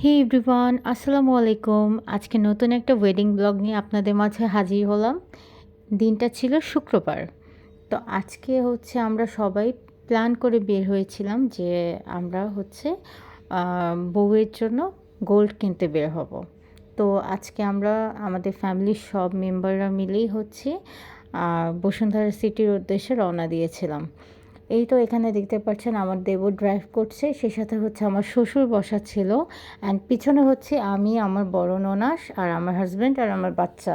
হে everyone আসসালামু আলাইকুম। আজকে নতুন একটা ওয়েডিং ব্লগ নিয়ে আপনাদের মাঝে হাজির হলাম। দিনটা ছিল শুক্রবার। তো আজকে হচ্ছে আমরা সবাই প্ল্যান করে বের হয়েছিলাম যে আমরা হচ্ছে বউয়ের জন্য গোল্ড কিনতে বের হব। তো আজকে আমরা আমাদের ফ্যামিলির সব মেম্বাররা মিলেই হচ্ছে বসুন্ধরা সিটির উদ্দেশ্যে রওনা দিয়েছিলাম। এই তো এখানে দেখতে পাচ্ছেন আমার দেবর ড্রাইভ করছে সেই সাথে হচ্ছে আমার শ্বশুর বসা ছিল। অ্যান্ড পিছনে হচ্ছে আমি, আমার বড় ননাস আর আমার হাজব্যান্ড আর আমার বাচ্চা।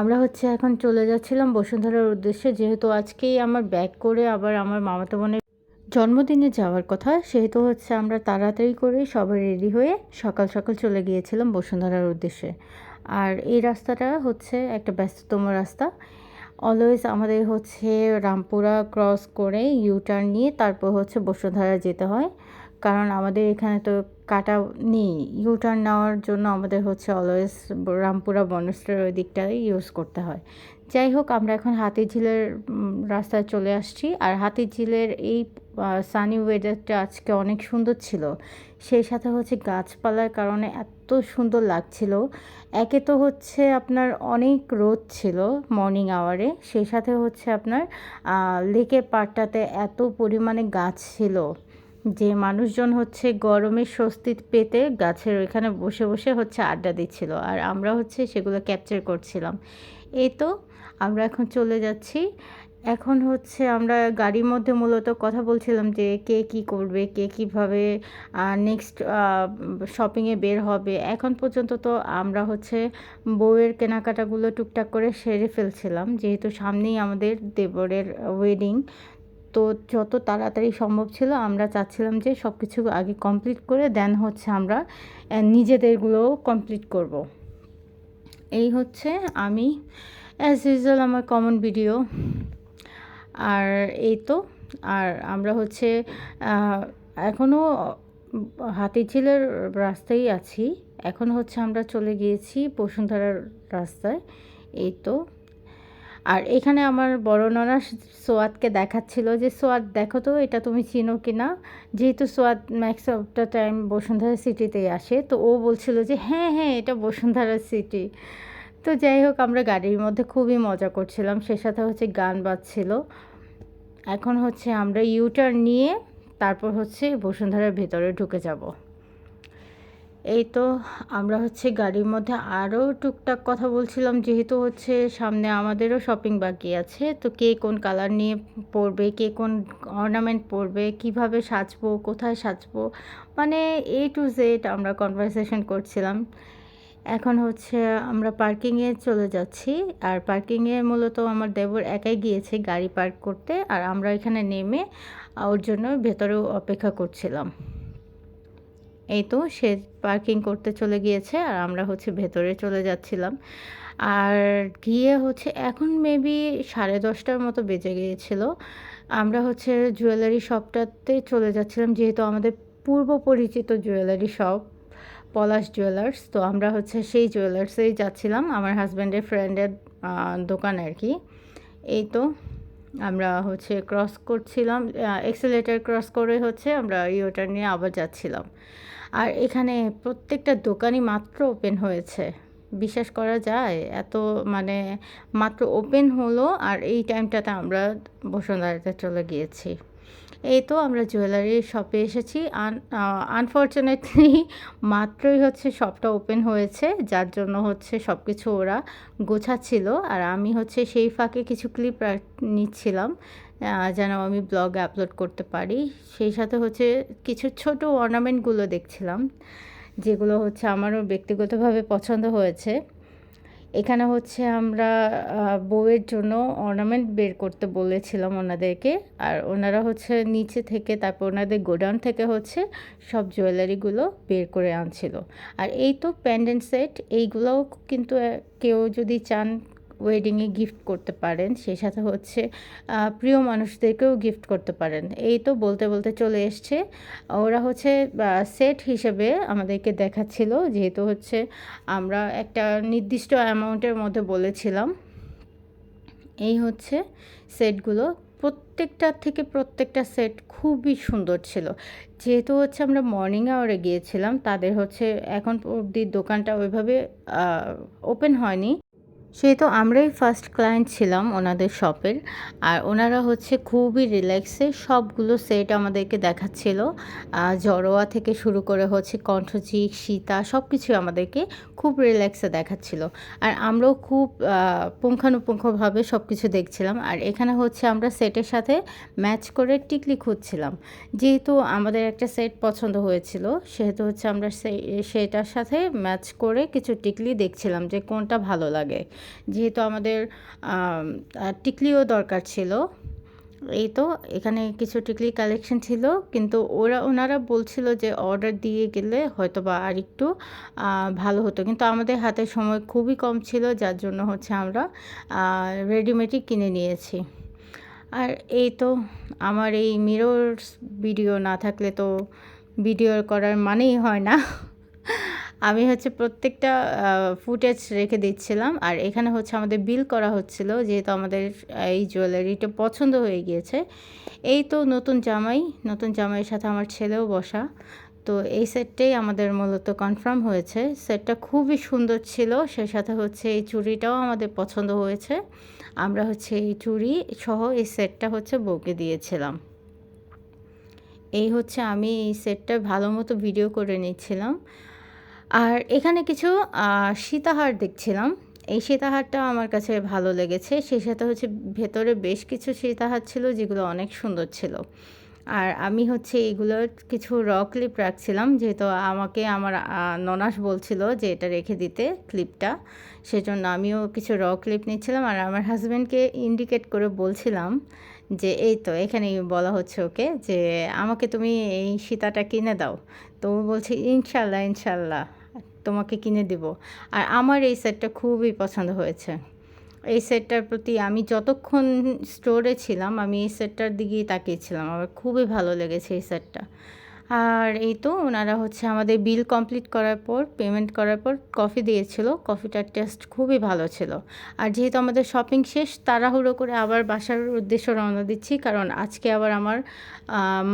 আমরা হচ্ছে এখন চলে যাচ্ছিলাম বসুন্ধরার উদ্দেশ্যে, যেহেতু আজকেই আমার ব্যাগ করে আবার আমার মামাতো বোনের জন্মদিনে যাওয়ার কথা, সেহেতু হচ্ছে আমরা তাড়াতাড়ি করে সবাই রেডি হয়ে সকাল সকাল চলে গিয়েছিলাম বসুন্ধরার উদ্দেশ্যে। আর এই রাস্তাটা হচ্ছে একটা ব্যস্ততম রাস্তা। অলওয়েজ আমাদের হচ্ছে রামপুরা ক্রস করে ইউ টার্ন নিয়ে তারপর হচ্ছে বসুধারা যেতে হয়। কারণ আমাদের এখানে তো কাটা নেই। ইউ টার্ন নেওয়ার জন্য আমাদের হচ্ছে অলওয়েজ রামপুরা বনস্টার ওই দিকটাই ইউজ করতে হয়। যাই হোক, আমরা এখন হাতিঝিলের রাস্তায় চলে আসছি। আর হাতিঝিলের এই সানি ওয়েদারটা আজকে অনেক সুন্দর ছিল। সেই সাথে হচ্ছে গাছপালার কারণে এত সুন্দর লাগছিল। একে তো হচ্ছে আপনার অনেক রোদ ছিল মর্নিং আওয়ারে সেই সাথে হচ্ছে আপনার লেকের পাড়টাতে এত পরিমাণে গাছ ছিল যে মানুষজন হচ্ছে গরমে স্বস্তি পেতে গাছের ওইখানে বসে বসে হচ্ছে আড্ডা দিচ্ছিল। আর আমরা হচ্ছে সেগুলো ক্যাপচার করছিলাম। এই তো আমরা এখন চলে যাচ্ছি। এখন হচ্ছে আমরা গাড়ির মধ্যে মূলত কথা বলছিলাম যে কে কি করবে, কে কীভাবে নেক্সট শপিংয়ে বের হবে। এখন পর্যন্ত তো আমরা হচ্ছে বউয়ের কেনাকাটাগুলো টুকটাক করে সেরে ফেলছিলাম। যেহেতু সামনেই আমাদের দেবরের ওয়েডিং তো যত তাড়াতাড়ি সম্ভব ছিল আমরা চাচ্ছিলাম যে সব কিছু আগে কমপ্লিট করে দেন হচ্ছে আমরা নিজেদেরগুলোও কমপ্লিট করব। এই হচ্ছে আমি অ্যাজ ইউজুয়াল আমার কমন ভিডিও আর এই তো, আর আমরা হচ্ছে এখনও হাতিঝিলের রাস্তায় আছি। এখন হচ্ছে আমরা চলে গিয়েছি বসুন্ধরার রাস্তায়। এই তো। আর এখানে আমার বড় ননা সোয়াদকে দেখাচ্ছিল যে, সোয়াদ দেখো তো, এটা তুমি চিনো কি না? যেহেতু সোয়াদ max of the time Bashundhara সিটিতেই আসে, তো ও বলছিল যে হ্যাঁ হ্যাঁ এটা বসুন্ধরা সিটি তো যাই হোক, আমরা গাড়ির মধ্যে খুবই মজা করছিলাম। সে সাথে হচ্ছে গান বাজছিল। এখন হচ্ছে আমরা ইউটার নিয়ে তারপর হচ্ছে বসুন্ধরার ভেতরে ঢুকে যাব। এই তো আমরা হচ্ছে গাড়ির মধ্যে আরও টুকটাক কথা বলছিলাম, যেহেতু হচ্ছে সামনে আমাদেরও শপিং বাকি আছে। তো কে কোন কালার নিয়ে পরবে, কে কোন অর্নামেন্ট পরবে, কীভাবে সাজবো, কোথায় সাজবো মানে এ টু জেড আমরা কনভারসেশন করছিলাম। এখন হচ্ছে আমরা পার্কিংয়ে চলে যাচ্ছি। আর পার্কিংয়ে মূলত আমার দেবর একাই গিয়েছে গাড়ি পার্ক করতে। আর আমরা এখানে নেমে ওর জন্য ভেতরেও অপেক্ষা করছিলাম। এই তো সে পার্কিং করতে চলে গিয়েছে আর আমরা হচ্ছে ভেতরে চলে যাচ্ছিলাম। আর গিয়ে হচ্ছে এখন মেবি সাড়ে দশটার মতো বেজে গিয়েছিল। আমরা হচ্ছে জুয়েলারি শপটাতে চলে যাচ্ছিলাম, যেহেতু আমাদের পূর্ব পরিচিত জুয়েলারি শপ পলাশ জুয়েলার্স তো আমরা হচ্ছে সেই জুয়েলার্সেই যাচ্ছিলাম আমার হাজব্যান্ডের ফ্রেন্ডের দোকান আর কি। এই তো আমরা হচ্ছে ক্রস করছিলাম এক্সেলেটার ক্রস করে হচ্ছে আমরা ইয়োটার নিয়ে আবার যাচ্ছিলাম। আর এখানে প্রত্যেকটা দোকানই মাত্র ওপেন হয়েছে। বিশ্বাস করা যায়, এত মানে মাত্র ওপেন হলো আর এই টাইমটাতে আমরা বসুন্ধরাতে চলে গিয়েছি। এই তো আমরা জুয়েলারি শপে এসেছি। আন আনফর্চুনেটলি মাত্রই হচ্ছে শপটা ওপেন হয়েছে, যার জন্য হচ্ছে সব কিছু ওরা গোছাচ্ছিল। আর আমি হচ্ছে সেই ফাঁকে কিছু ক্লিপ নিচ্ছিলাম যেন আমি ব্লগে আপলোড করতে পারি। সেই সাথে হচ্ছে কিছু ছোট অর্নামেন্টগুলো দেখছিলাম, যেগুলো হচ্ছে আমারও ব্যক্তিগতভাবে পছন্দ হয়েছে। এখানে হচ্ছে আমরা বউয়ের জন্য অর্নামেন্ট বের করতে বলেছিলাম ওনাদেরকে। আর ওনারা হচ্ছে নিচে থেকে, তারপর ওনাদের গোডাউন থেকে হচ্ছে সব জুয়েলারিগুলো বের করে আনছিল। আর এই তো প্যান্ডেন্ট সেট এইগুলোও কিন্তু কেউ যদি চান ওয়েডিংয়ে গিফট করতে পারেন, সেই সাথে হচ্ছে প্রিয় মানুষদেরকেও গিফট করতে পারেন। এই তো বলতে বলতে চলে এসছে। ওরা হচ্ছে সেট হিসেবে আমাদেরকে দেখাচ্ছিল, যেহেতু হচ্ছে আমরা একটা নির্দিষ্ট অ্যামাউন্টের মধ্যে বলেছিলাম। এই হচ্ছে সেটগুলো প্রত্যেকটার থেকে প্রত্যেকটা সেট খুবই সুন্দর ছিল। যেহেতু হচ্ছে আমরা মর্নিং আওয়ারে গিয়েছিলাম, তাদের হচ্ছে এখন অবধি দোকানটা ওইভাবে ওপেন হয়নি। সেহেতু আমরাই ফার্স্ট ক্লায়েন্ট ছিলাম ওনাদের শপের আর ওনারা হচ্ছে খুবই রিল্যাক্সে সবগুলো সেট আমাদেরকে দেখাচ্ছিল। জড়োয়া থেকে শুরু করে হচ্ছে কণ্ঠচিক সীতা সব কিছু আমাদেরকে খুব রিল্যাক্সে দেখাচ্ছিল। আর আমরাও খুব পুঙ্খানুপুঙ্খভাবে সব কিছু দেখছিলাম। আর এখানে হচ্ছে আমরা সেটের সাথে ম্যাচ করে টিকলি খুঁজছিলাম। যেহেতু আমাদের একটা সেট পছন্দ হয়েছিল, সেহেতু হচ্ছে আমরা সেটার সাথে ম্যাচ করে কিছু টিকলি দেখছিলাম যে কোনটা ভালো লাগে। যেহেতু আমাদের টিকলিও দরকার ছিল। এই তো এখানে কিছু টিকলি কালেকশন ছিল, কিন্তু ওরা, ওনারা বলছিল যে অর্ডার দিয়ে গেলে হয়তো বা আর একটু ভালো হতো। কিন্তু আমাদের হাতে সময় খুবই কম ছিল, যার জন্য হচ্ছে আমরা রেডিমেডই কিনে নিয়েছি। আর এই তো আমার এই মিরর ভিডিও না থাকলে তো ভিডিও করার মানেই হয় না। আমি হচ্ছে প্রত্যেকটা ফুটেজ রেখে দিচ্ছিলাম। আর এখানে হচ্ছে আমাদের বিল করা হচ্ছিল, যেহেতু আমাদের এই জুয়েলারিটা পছন্দ হয়ে গিয়েছে। এই তো নতুন জামাই, নতুন জামাইয়ের সাথে আমার ছেলেও বসা। তো এই সেটটাই আমাদের মূলত কনফার্ম হয়েছে। সেটটা খুবই সুন্দর ছিল সে সাথে হচ্ছে এই চুড়িটাও আমাদের পছন্দ হয়েছে। আমরা হচ্ছে এই চুড়ি সহ এই সেটটা হচ্ছে বউকে দিয়েছিলাম। এই হচ্ছে আমি এই সেটটা ভালো মতো ভিডিও করে নিচ্ছিলাম। আর এখানে কিছু সীতাহার দেখছিলাম। এই সীতাহারটা আমার কাছে ভালো লেগেছে। সেই সাথে হচ্ছে ভেতরে বেশ কিছু সীতাহার ছিল যেগুলো অনেক সুন্দর ছিল। আর আমি হচ্ছে এগুলোর কিছু র ক্লিপ রাখছিলাম, যেহেতু আমাকে আমার ননাস বলছিল যে এটা রেখে দিতে ক্লিপটা সেজন্য আমিও কিছু র ক্লিপ নিচ্ছিলাম আর আমার হাজব্যান্ডকে ইন্ডিকেট করে বলছিলাম যে, এই তো এখানেই বলা হচ্ছে ওকে যে, আমাকে তুমি এই সীতাটা কিনে দাও। তো বলছে, ইনশাল্লাহ ইনশাল্লাহ। তোমাকে কিনে দিব। আর আমার এই সেটটা খুবই পছন্দ হয়েছে। এই সেটটার প্রতি আমি যতক্ষণ স্টোরে ছিলাম, আমি এই সেটটার দিকেই তাকিয়েছিলাম আমার খুবই ভালো লেগেছে এই সেটটা। আর এই তো ওনারা হচ্ছে আমাদের বিল কমপ্লিট করার পর পেমেন্ট করার পর কফি দিয়েছিল। কফিটার টেস্ট খুবই ভালো ছিল। আর যেহেতু আমাদের শপিং শেষ, তাড়াহুড়ো করে আবার বাসার উদ্দেশ্য রওনা দিচ্ছি। কারণ আজকে আবার আমার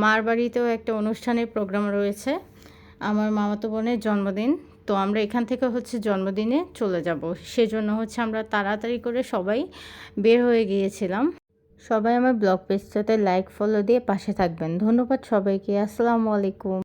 মার বাড়িতেও একটা অনুষ্ঠানের প্রোগ্রাম রয়েছে। আমার মামাতো বোনের জন্মদিন। তো আমরা এখান থেকে হচ্ছে জন্মদিনে চলে যাব। সেজন্য হচ্ছে আমরা তাড়াতাড়ি করে সবাই বের হয়ে গিয়েছিলাম। সবাই আমার ব্লগ পেজটাতে লাইক ফলো দিয়ে পাশে থাকবেন। ধন্যবাদ সবাইকে। আসসালামু আলাইকুম।